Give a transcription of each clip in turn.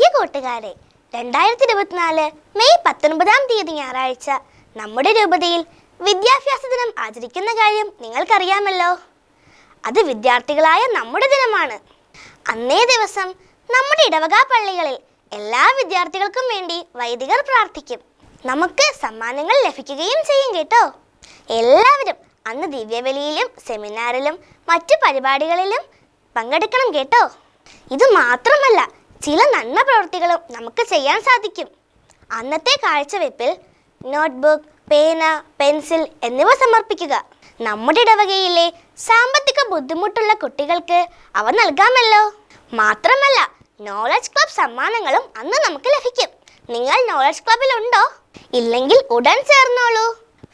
പ്രിയ കൂട്ടുകാരെ രണ്ടായിരത്തി ഇരുപത്തിനാല് മെയ് പത്തൊൻപതാം തീയതി ഞായറാഴ്ച നമ്മുടെ രൂപതയിൽ വിദ്യാഭ്യാസ ദിനം ആചരിക്കുന്ന കാര്യം നിങ്ങൾക്കറിയാമല്ലോ. അത് വിദ്യാർത്ഥികളായ നമ്മുടെ ദിനമാണ്. അന്നേ ദിവസം നമ്മുടെ ഇടവക പള്ളികളിൽ എല്ലാ വിദ്യാർത്ഥികൾക്കും വേണ്ടി വൈദികർ പ്രാർത്ഥിക്കും. നമുക്ക് സമ്മാനങ്ങൾ ലഭിക്കുകയും ചെയ്യും കേട്ടോ. എല്ലാവരും അന്ന് ദിവ്യബലിയിലും സെമിനാറിലും മറ്റു പരിപാടികളിലും പങ്കെടുക്കണം കേട്ടോ. ഇത് മാത്രമല്ല ചില നന്മ പ്രവൃത്തികളും നമുക്ക് ചെയ്യാൻ സാധിക്കും. അന്നത്തെ കാഴ്ചവെപ്പിൽ നോട്ട്ബുക്ക് പേന പെൻസിൽ എന്നിവ സമർപ്പിക്കുക. നമ്മുടെ ഇടവകയിലെ സാമ്പത്തിക ബുദ്ധിമുട്ടുള്ള കുട്ടികൾക്ക് അവ നൽകാമല്ലോ. മാത്രമല്ല നോളജ് ക്ലബ് സമ്മാനങ്ങളും അന്ന് നമുക്ക് ലഭിക്കും. നിങ്ങൾ നോളജ് ക്ലബിൽ ഉണ്ടോ? ഇല്ലെങ്കിൽ ഉടൻ ചേർന്നോളൂ.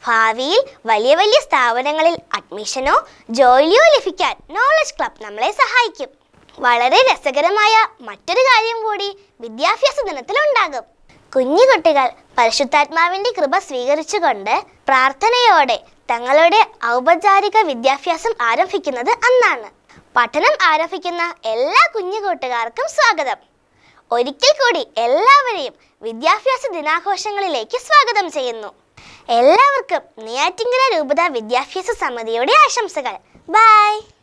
ഭാവിയിൽ വലിയ വലിയ സ്ഥാപനങ്ങളിൽ അഡ്മിഷനോ ജോലിയോ ലഭിക്കാൻ നോളജ് ക്ലബ് നമ്മളെ സഹായിക്കും. വളരെ രസകരമായ മറ്റൊരു കാര്യം കൂടി വിദ്യാഭ്യാസ ദിനത്തിലുണ്ടാകും. കുഞ്ഞു കുട്ടികൾ പരിശുദ്ധാത്മാവിന്റെ കൃപ സ്വീകരിച്ചുകൊണ്ട് പ്രാർത്ഥനയോടെ തങ്ങളുടെ ഔപചാരിക വിദ്യാഭ്യാസം ആരംഭിക്കുന്നത് അന്നാണ്. പഠനം ആരംഭിക്കുന്ന എല്ലാ കുഞ്ഞു കൂട്ടുകാർക്കും സ്വാഗതം. ഒരിക്കൽ കൂടി എല്ലാവരെയും വിദ്യാഭ്യാസ ദിനാഘോഷങ്ങളിലേക്ക് സ്വാഗതം ചെയ്യുന്നു. എല്ലാവർക്കും നെയ്യാറ്റിങ്കര രൂപത വിദ്യാഭ്യാസ സമിതിയുടെ ആശംസകൾ. ബൈ!